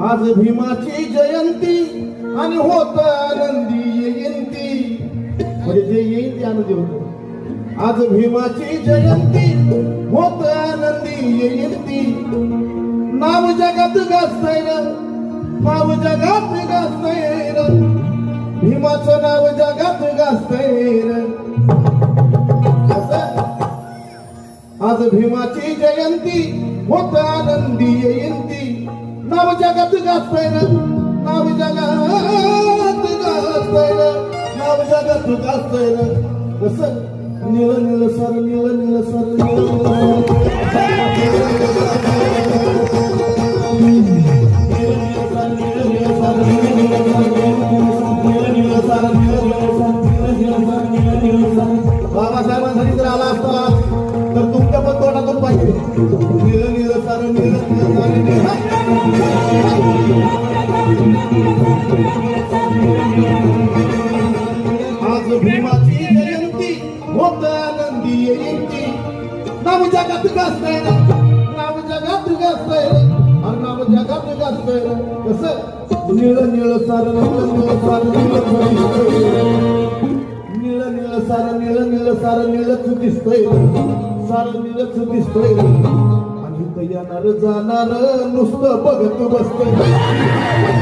आज भीमाची जयंती आणि होत आनंदी जयंती म्हणजे जे येईल ते आनंदी होत. आज भीमाची जयंती होत आनंदी जयंती नाव जगात गाजतंय र नाव जगात गाजतंय र. भीमाचं नाव जगात गाजतंय र. आज भीमाची जयंती होत आनंदी जयंती नाव जगात गाजतंय र. नाव जगात गाजतंय र. नाव जगात गाजतंय र. कसं? निळ निळ सर निळ निळ सर निळ निळ बाबासाहेबांसाठी जर आला असता तर तुमच्या पण तोंडातून पाहिजे. निळ निळ सार निळ निळ सार निळ. आज भीमाची जयंती होत आनंदी जयंती नाव जगात गाजतय नाव जगात गाजतय आणि नाव जगात गाजतय कस? निळ निळ सार निळ निळ सार निळ निळ निळ सार निळ निळ सार निळच दिसतंय सार निळच दिसतंय आणि इथं येणार जाणार नुसतं बघत बसतंय